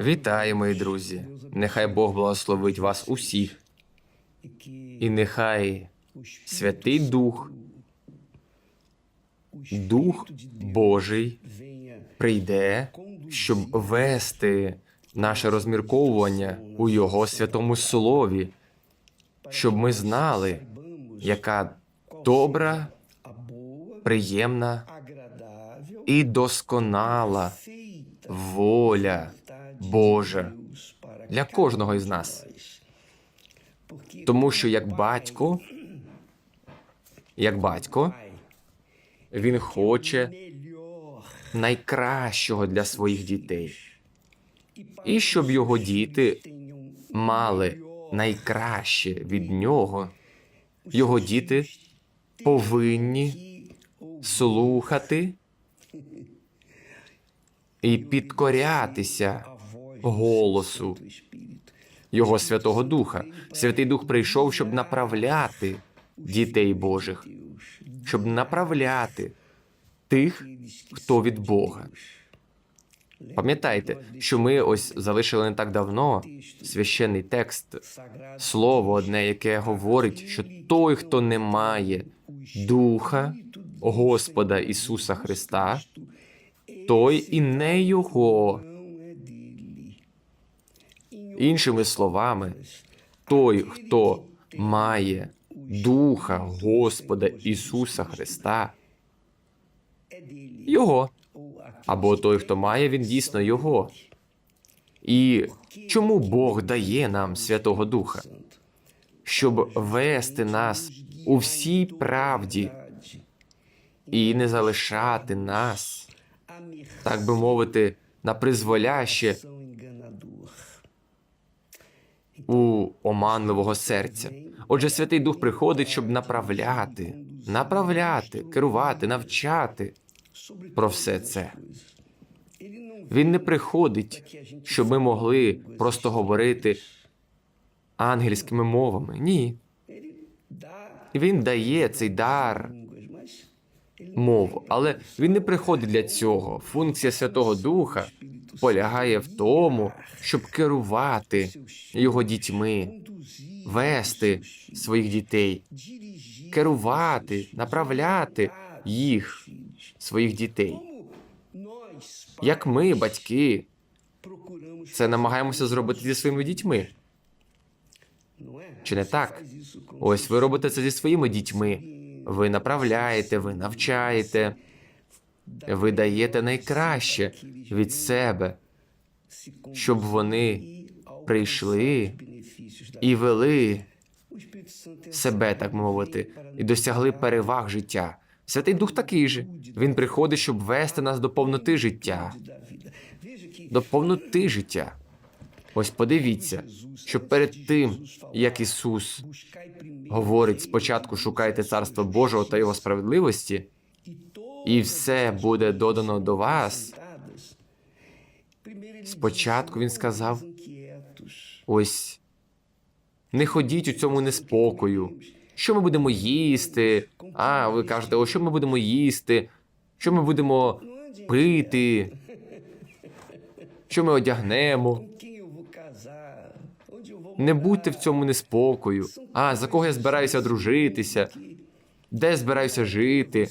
Вітаю, мої друзі! Нехай Бог благословить вас усіх, і нехай Святий Дух, Дух Божий прийде, щоб вести наше розмірковування у Його святому слові, щоб ми знали, яка добра, приємна і досконала воля Божа для кожного із нас. Тому що як батько, як батько, він хоче найкращого для своїх дітей, і щоб його діти мали найкраще від нього, його діти повинні слухати і підкорятися голосу Його Святого Духа. Святий Дух прийшов, щоб направляти дітей Божих, щоб направляти тих, хто від Бога. Пам'ятайте, що ми ось залишили не так давно священний текст, слово одне, яке говорить, що той, хто не має Духа Господа Ісуса Христа, той і не Його. Іншими словами, той, хто має Духа Господа Ісуса Христа, Його. Або той, хто має, він дійсно Його. І чому Бог дає нам Святого Духа? Щоб вести нас у всій правді і не залишати нас, так би мовити, на призволяще у оманливого серця. Отже, Святий Дух приходить, щоб направляти, направляти, керувати, навчати про все це. Він не приходить, щоб ми могли просто говорити ангельськими мовами. Ні. Він дає цей дар мов, але він не приходить для цього. Функція Святого Духа полягає в тому, щоб керувати його дітьми, вести своїх дітей, керувати, направляти їх, своїх дітей. Як ми, батьки, це намагаємося зробити зі своїми дітьми. Чи не так? Ось ви робите це зі своїми дітьми. Ви направляєте, ви навчаєте, ви даєте найкраще від себе, щоб вони прийшли і вели себе, так мовити, і досягли переваг життя. Святий Дух такий же. Він приходить, щоб вести нас до повноти життя, до повноти життя. Ось подивіться, що перед тим, як Ісус говорить спочатку шукайте царство Божого та його справедливості, і все буде додано до вас. Спочатку він сказав: ось не ходіть у цьому неспокою. Що ми будемо їсти? А, ви кажете, о, що ми будемо їсти? Що ми будемо пити? Що ми одягнемо? Не будьте в цьому неспокою. А за кого я збираюся одружитися? Де збираюся жити?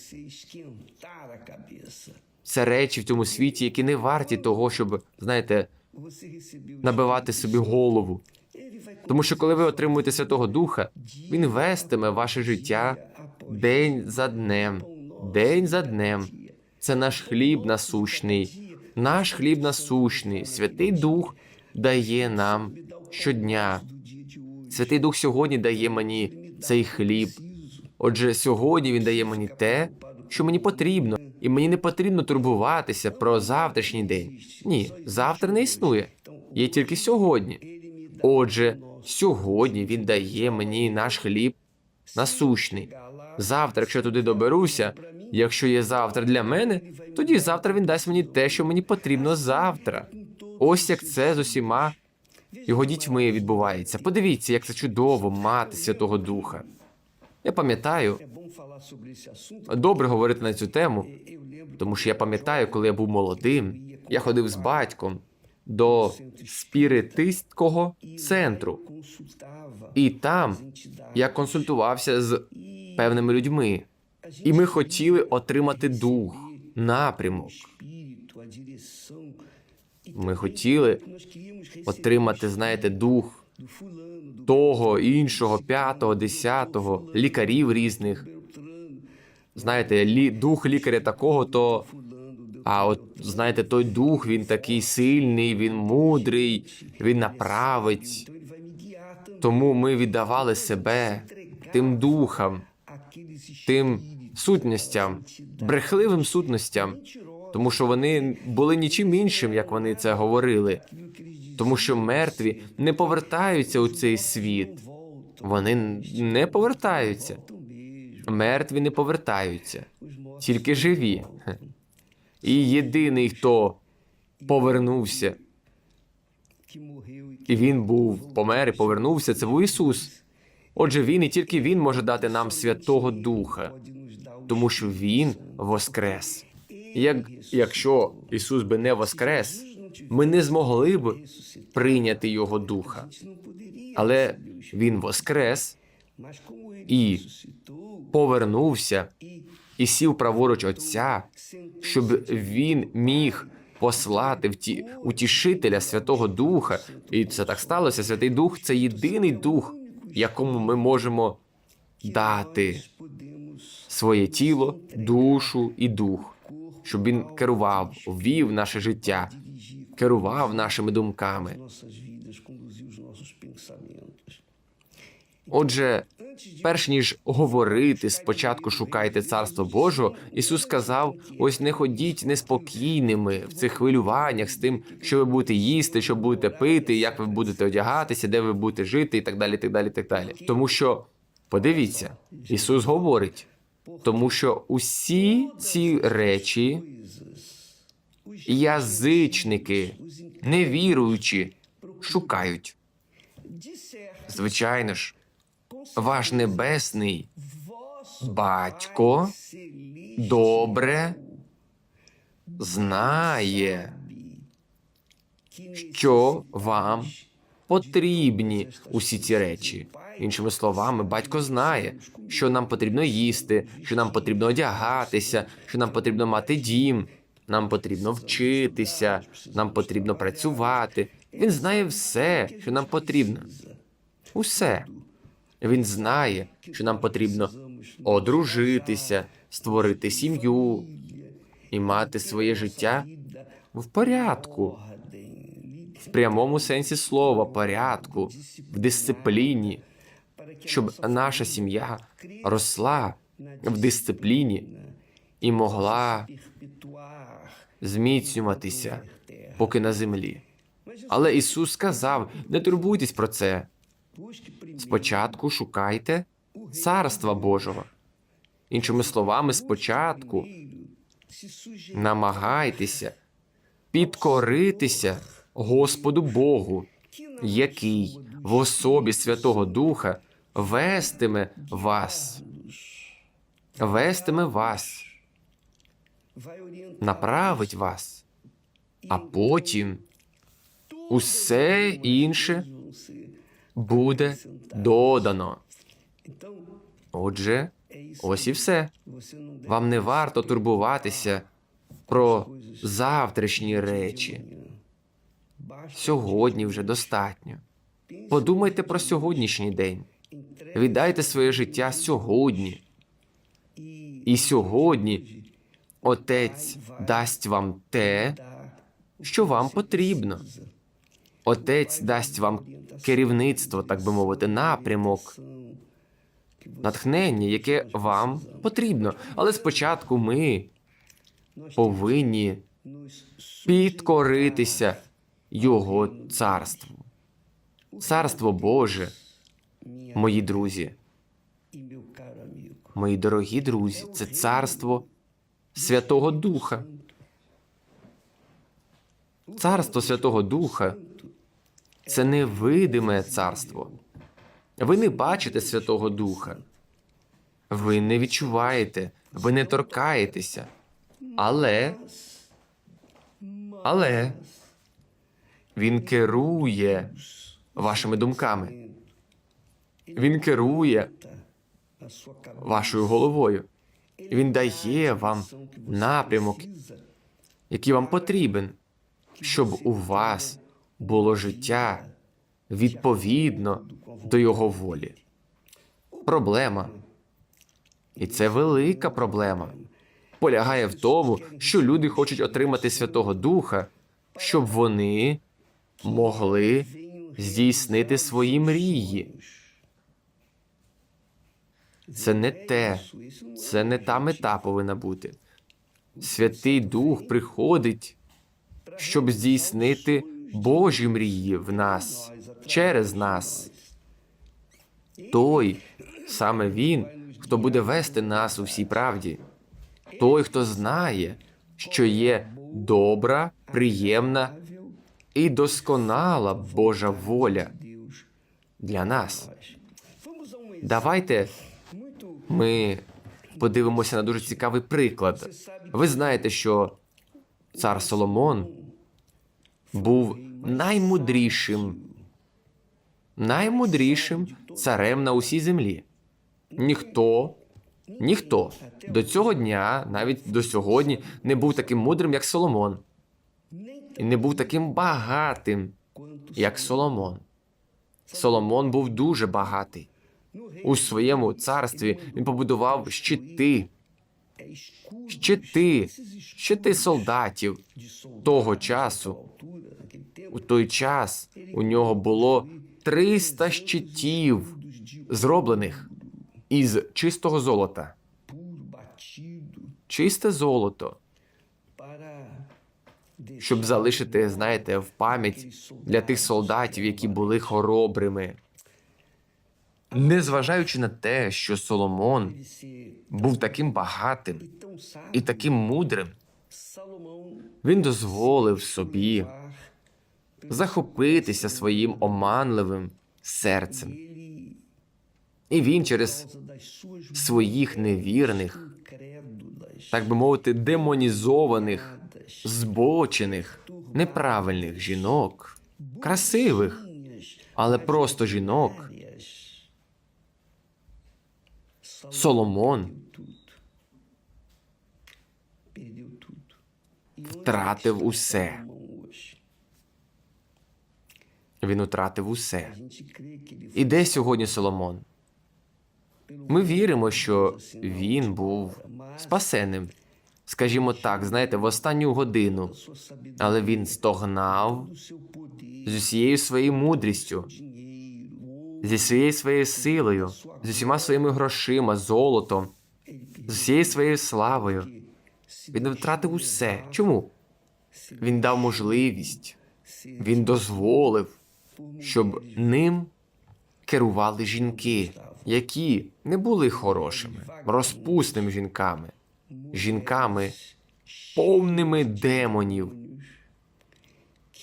Це речі в цьому світі, які не варті того, щоб, знаєте, набивати собі голову. Тому що коли ви отримуєте Святого Духа, він вестиме ваше життя день за днем, день за днем. Це наш хліб насущний, наш хліб насущний. Святий Дух дає нам щодня. Святий Дух сьогодні дає мені цей хліб. Отже, сьогодні він дає мені те, що мені потрібно, і мені не потрібно турбуватися про завтрашній день. Ні, завтра не існує. Є тільки сьогодні. Отже, сьогодні він дає мені наш хліб насущний. Завтра, якщо туди доберуся, якщо є завтра для мене, тоді завтра він дасть мені те, що мені потрібно завтра. Ось як це з усіма його дітьми відбувається. Подивіться, як це чудово мати Святого Духа. Я пам'ятаю, добре говорити на цю тему, тому що я пам'ятаю, коли я був молодим, я ходив з батьком до спіритистського центру. І там я консультувався з певними людьми, і ми хотіли отримати дух, напрямок. Ми хотіли отримати, знаєте, дух того, іншого, п'ятого, десятого, лікарів різних. Знаєте, лі, дух лікаря такого, то. А от знаєте, той дух, він такий сильний, він мудрий, він направить. Тому ми віддавали себе тим духам, тим сутностям, брехливим сутностям, тому що вони були нічим іншим, як вони це говорили. Тому що мертві не повертаються у цей світ. Вони не повертаються. Мертві не повертаються, тільки живі. І єдиний, хто повернувся, і він був помер і повернувся, це був Ісус. Отже, він і тільки він може дати нам Святого Духа, тому що Він воскрес. Як якщо Ісус би не воскрес, ми не змогли б прийняти Його Духа. Але Він воскрес і повернувся і сів праворуч Отця, щоб він міг послати вті... утішителя Святого Духа. І це так сталося. Святий Дух це єдиний дух, якому ми можемо дати своє тіло, душу і дух, щоб він керував, вів наше життя, керував нашими думками. Отже, перш ніж говорити, спочатку шукайте царство Божого, Ісус сказав: ось не ходіть неспокійними в цих хвилюваннях з тим, що ви будете їсти, що будете пити, як ви будете одягатися, де ви будете жити, і так далі. так далі, так далі. Тому що подивіться, Ісус говорить, тому що усі ці речі язичники, невіруючі, шукають. Звичайно ж, ваш небесний батько добре знає, що вам потрібні усі ці речі. Іншими словами, батько знає, що нам потрібно їсти, що нам потрібно одягатися, що нам потрібно мати дім, нам потрібно вчитися, нам потрібно працювати. Він знає все, що нам потрібно. Усе. Він знає, що нам потрібно одружитися, створити сім'ю і мати своє життя в порядку, в прямому сенсі слова, порядку, в дисципліні, щоб наша сім'я росла в дисципліні і могла зміцнюватися, поки на землі. Але Ісус сказав: не турбуйтесь про це. Спочатку шукайте царства Божого. Іншими словами, спочатку намагайтеся підкоритися Господу Богу, який в особі Святого Духа вестиме вас, вестиме вас, направить вас, а потім усе інше буде додано. Отже, ось і все. Вам не варто турбуватися про завтрашні речі. Сьогодні вже достатньо. Подумайте про сьогоднішній день. Віддайте своє життя сьогодні. І сьогодні Отець дасть вам те, що вам потрібно. Отець дасть вам керівництво, так би мовити, напрямок, натхнення, яке вам потрібно. Але спочатку ми повинні підкоритися Його царству. Царство Боже, мої друзі, мої дорогі друзі, це царство Святого Духа. Царство Святого Духа це невидиме царство. Ви не бачите Святого Духа. Ви не відчуваєте, ви не торкаєтеся. Але, але Він керує вашими думками. Він керує вашою головою. Він дає вам напрямок, який вам потрібен, щоб у вас було життя відповідно до його волі. Проблема, і це велика проблема, полягає в тому, що люди хочуть отримати Святого Духа, щоб вони могли здійснити свої мрії. Це не те, це не та мета повинна бути. Святий Дух приходить, щоб здійснити Божі мрії в нас через нас. Той саме він, хто буде вести нас у всій правді, той, хто знає, що є добра, приємна і досконала Божа воля для нас. Давайте ми подивимося на дуже цікавий приклад. Ви знаєте, що цар Соломон був наймудрішим, наймудрішим царем на усій землі. Ніхто, ніхто до цього дня, навіть до сьогодні, не був таким мудрим, як Соломон, і не був таким багатим, як Соломон. Соломон був дуже багатий. У своєму царстві він побудував щити, щити, щити солдатів того часу. У той час у нього було 300 щитів, зроблених із чистого золота. Чисте золото, щоб залишити, знаєте, в пам'ять для тих солдатів, які були хоробрими. Незважаючи на те, що Соломон був таким багатим і таким мудрим, він дозволив собі захопитися своїм оманливим серцем. І він через своїх невірних, так би мовити, демонізованих, збочених, неправильних жінок, красивих, але просто жінок, Соломон втратив усе. Він втратив усе. І де сьогодні Соломон? Ми віримо, що він був спасеним. Скажімо так, знаєте, в останню годину, але він стогнав з усією своєю мудрістю, зі всією своєю силою, з усіма своїми грошима, золотом, з усією своєю славою. Він втратив усе. Чому? Він дав можливість, він дозволив, щоб ним керували жінки, які не були хорошими, розпусними жінками, жінками, повними демонів,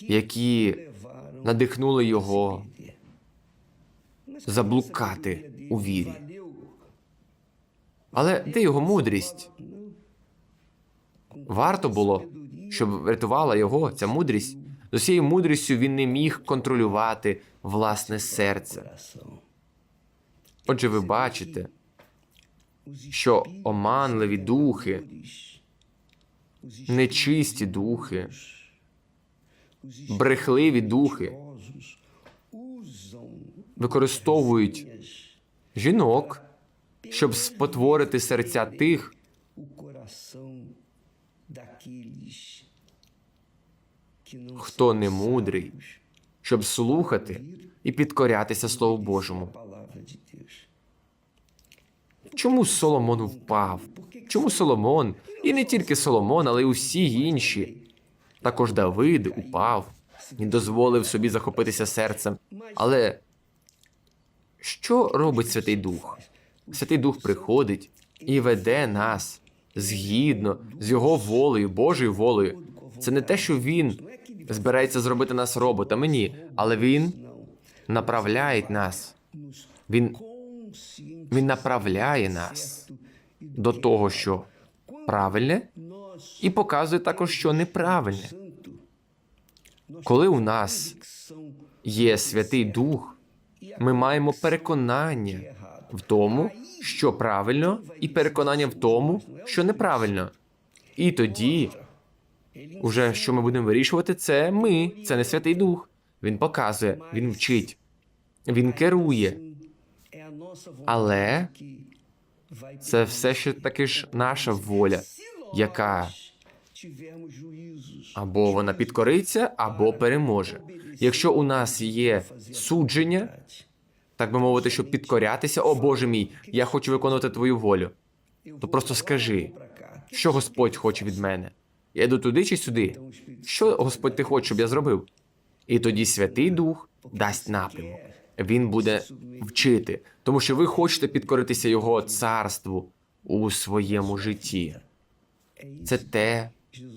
які надихнули його. Заблукати у вірі. Але де його мудрість? Варто було, щоб врятувала його ця мудрість. З усією мудрістю він не міг контролювати власне серце. Отже, ви бачите, що оманливі духи, нечисті духи, брехливі духи використовують жінок, щоб спотворити серця тих, хто не мудрий, щоб слухати і підкорятися Слову Божому. Чому Соломон впав? Чому Соломон? І не тільки Соломон, але й усі інші. Також Давид упав і дозволив собі захопитися серцем. Але що робить Святий Дух? Святий Дух приходить і веде нас згідно з його волею, Божою волею. Це не те, що він збирається зробити нас роботами, ні, але він направляє нас. Він, він направляє нас до того, що правильне, і показує також, що неправильне. Коли у нас є Святий Дух, ми маємо переконання в тому, що правильно, і переконання в тому, що неправильно. І тоді, уже що ми будемо вирішувати, це ми, це не Святий Дух. Він показує, він вчить, він керує. Але це все ще таки ж наша воля, яка або вона підкориться, або переможе. Якщо у нас є судження, так би мовити, щоб підкорятися, о Боже мій, я хочу виконувати твою волю. То просто скажи, що Господь хоче від мене. Я йду туди чи сюди? Що Господь ти хочеш, щоб я зробив? І тоді Святий Дух дасть напрямок. Він буде вчити, тому що ви хочете підкоритися Його царству у своєму житті. Це те,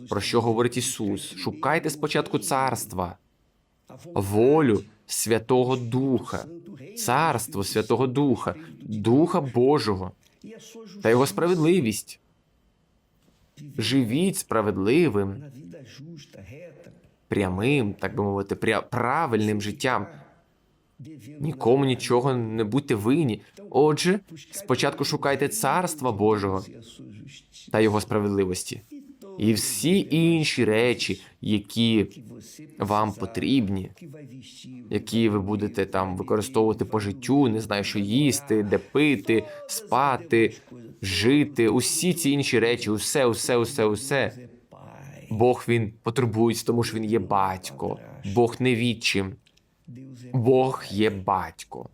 про що говорить Ісус. Шукайте спочатку царства, волю Святого Духа, царство Святого Духа, Духа Божого та Його справедливість. Живіть справедливим, прямим, так би мовити, правильним життям. Нікому нічого не будьте винні. Отже, спочатку шукайте царства Божого та його справедливості, і всі інші речі, які вам потрібні, які ви будете там використовувати по життю, не знаю, що їсти, де пити, спати, жити, усі ці інші речі, усе, усе, усе, усе. Бог він потребується, тому що він є батько. Бог не відчим. Бог є батько.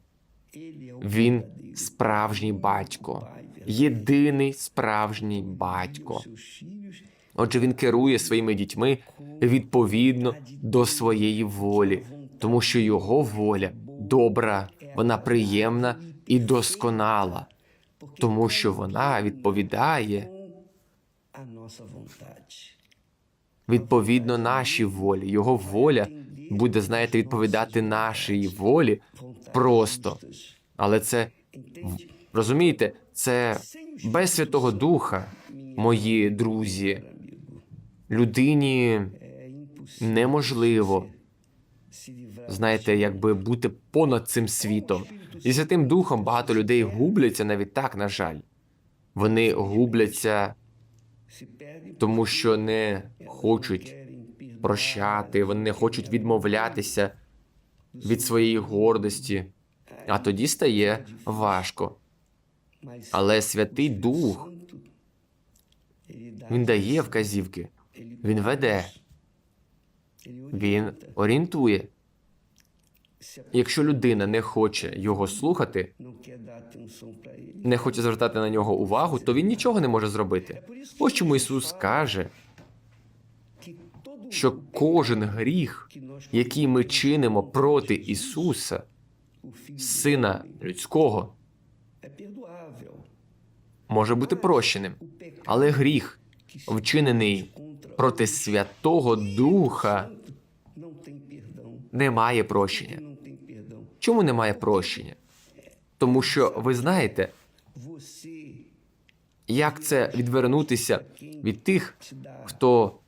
Він справжній батько, єдиний справжній батько. Отже, він керує своїми дітьми відповідно до своєї волі, тому що його воля добра, вона приємна і досконала, тому що вона відповідає відповідно нашій волі. Його воля буде, знаєте, відповідати нашій волі просто. Але це розумієте, це без Святого Духа, мої друзі, людині неможливо, знаєте, якби бути понад цим світом. І Святим Духом багато людей губляться навіть так, на жаль. Вони губляться, тому що не хочуть прощати, вони не хочуть відмовлятися від своєї гордості. А тоді стає важко. Але Святий Дух він дає вказівки, він веде, він орієнтує. Якщо людина не хоче його слухати, не хоче звертати на нього увагу, то він нічого не може зробити. Ось чому Ісус каже, що кожен гріх, який ми чинимо проти Ісуса, Сина людського, може бути прощеним. Але гріх, вчинений проти Святого Духа, não tem perdão. не має прощення. Чому немає прощення? Тому що ви знаєте, як це відвернутися від тих, хто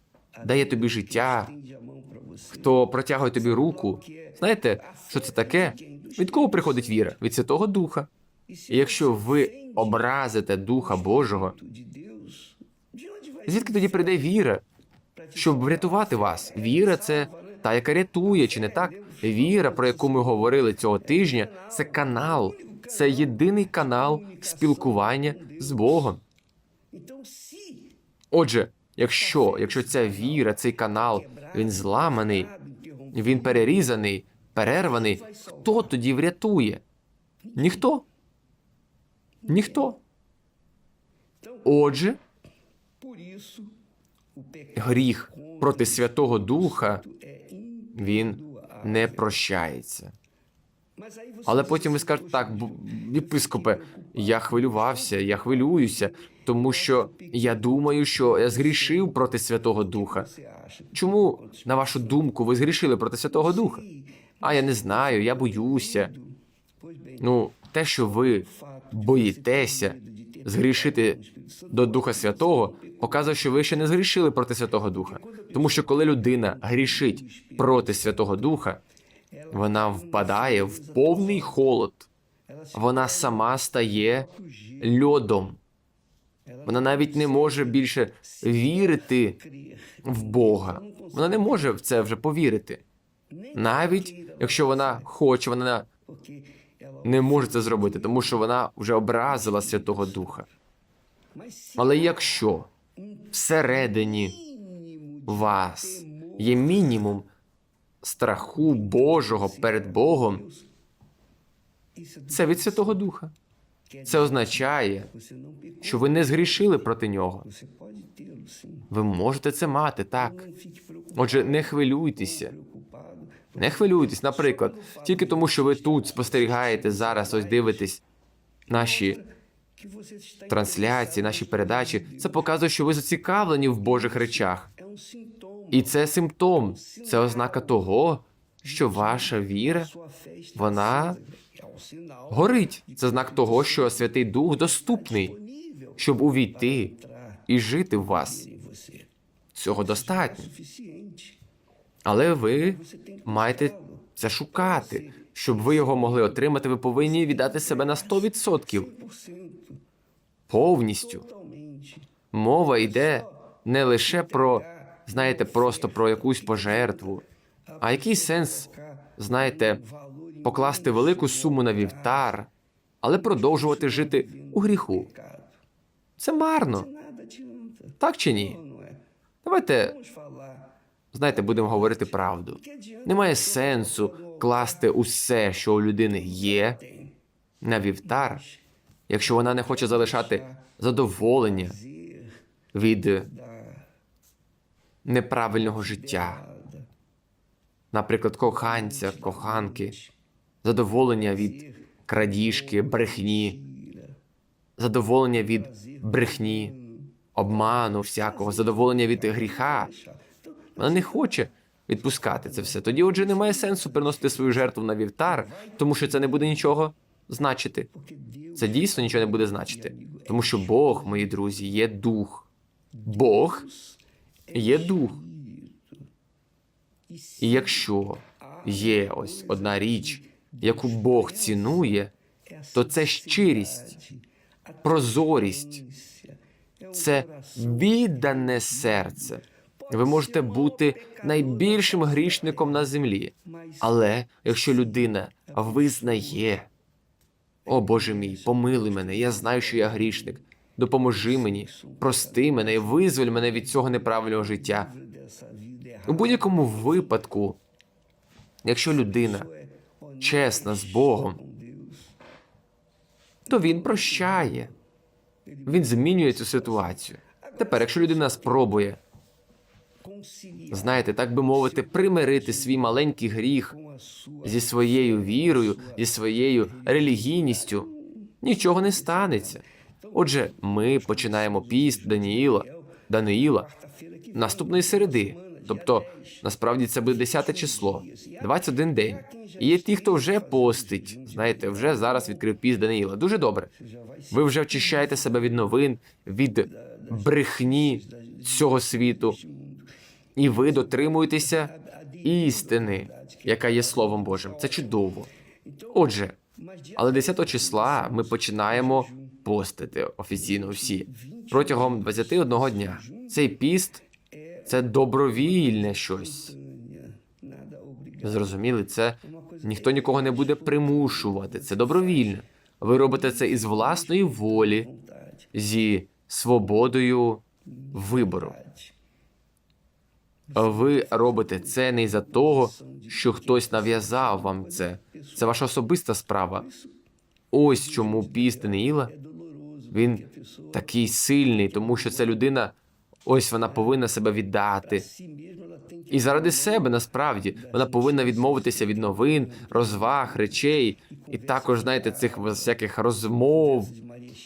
дає тобі життя, хто протягує тобі руку. Знаєте, що це таке? Від кого приходить віра? Від Святого Духа. І якщо ви образите Духа Божого, звідки тоді прийде віра, щоб врятувати вас? Віра це та, яка рятує, чи не так? Віра, про яку ми говорили цього тижня, це канал, це єдиний канал спілкування з Богом. Отже, якщо, якщо ця віра, цей канал, він зламаний, він перерізаний, перерваний, хто тоді врятує? Ніхто. Ніхто. Отже, гріх проти Святого Духа він не прощається. Але потім ви скажете, "Poxa, так, єпископе, я хвилювався, я хвилююся, тому що я думаю, що я згрішив проти Святого Духа. Чому, на вашу думку, ви згрішили проти Святого Духа? А я не знаю, я боюся. Ну, те, що ви боїтеся згрішити до Духа Святого, показує, що ви ще не згрішили проти Святого Духа. Тому що коли людина грішить проти Святого Духа, вона впадає в повний холод. Вона сама стає льодом. Вона навіть не може більше вірити в Бога. Вона не може в це вже повірити. Навіть якщо вона хоче, вона не може це зробити, тому що вона вже образила Святого Духа. Але якщо всередині вас є мінімум страху Божого перед Богом, це від Святого Духа. Це означає, що ви не згрішили проти нього. Ви можете це мати, так. Отже, не хвилюйтеся. Не хвилюйтесь, наприклад, тільки тому, що ви тут спостерігаєте зараз, ось дивитесь наші трансляції, наші передачі. Це показує, що ви зацікавлені в Божих речах. І це симптом, це ознака того, що ваша віра вона горить. Це знак того, що Святий Дух доступний, щоб увійти і жити в вас. Цього достатньо. Але ви маєте це шукати. Щоб ви його могли отримати, ви повинні віддати себе на 100%. Повністю. Мова йде не лише про, знаєте, просто про якусь пожертву, а який сенс, знаєте, покласти велику суму на вівтар, але продовжувати жити у гріху. Це марно, так чи ні? Давайте, знаєте, будемо говорити правду. Немає сенсу класти усе, що у людини є, на вівтар, якщо вона не хоче залишати задоволення від неправильного життя, наприклад, коханця, коханки, задоволення від крадіжки, брехні, задоволення від брехні, обману всякого, задоволення від гріха. Вона не хоче відпускати це все. Тоді, отже, немає сенсу приносити свою жертву на вівтар, тому що це не буде нічого значити. Це дійсно нічого не буде значити. Тому що Бог, мої друзі, є дух. Бог є дух. І якщо є ось одна річ, яку Бог цінує, то це щирість, прозорість, це віддане серце. Ви можете бути найбільшим грішником на землі, але якщо людина визнає, о Боже мій, помилуй мене, я знаю, що я грішник. Допоможи мені, прости мене визволь мене від цього неправильного життя. У будь-якому випадку, якщо людина чесна з Богом, то він прощає. Він змінює цю ситуацію. Тепер, якщо людина спробує, знаєте, так би мовити, примирити свій маленький гріх зі своєю вірою, зі своєю релігійністю, нічого не станеться. Отже, ми починаємо піст Даніїла, Даниїла наступної середи. Тобто, насправді це буде 10 число, 21 день. І є ті, хто вже постить. Знаєте, вже зараз відкрив піст Даниїла. Дуже добре. Ви вже очищаєте себе від новин, від брехні цього світу, і ви дотримуєтеся істини, яка є Словом Божим. Це чудово. Отже, але 10 числа ми починаємо постити офіційно всі протягом 21 дня. Цей піст це добровільне щось. Зрозуміли, це ніхто нікого не буде примушувати. Це добровільне. Ви робите це із власної волі, зі свободою вибору. Ви робите це не із-за того, що хтось нав'язав вам це. Це ваша особиста справа. Ось чому піст Даниїла, він такий сильний, тому що ця людина, ось вона повинна себе віддати. І заради себе насправді вона повинна відмовитися від новин, розваг, речей, і також, знаєте, цих всяких розмов,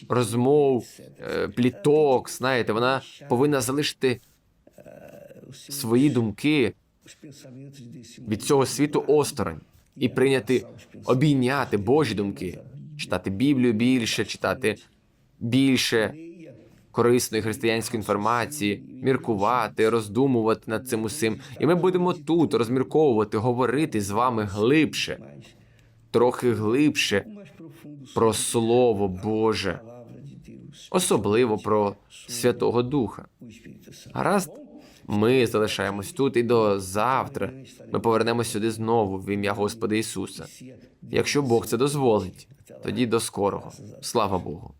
розмов, е, пліток. Знаєте, вона повинна залишити свої думки від цього світу осторонь і прийняти, обійняти Божі думки, читати Біблію більше, читати більше, корисної християнської інформації, міркувати, роздумувати над цим усім. І ми будемо тут розмірковувати, говорити з вами глибше, трохи глибше про Слово Боже, особливо про Святого Духа. Гаразд, ми залишаємось тут і до завтра. Ми повернемось сюди знову в ім'я Господа Ісуса. Якщо Бог це дозволить, тоді до скорого. Слава Богу.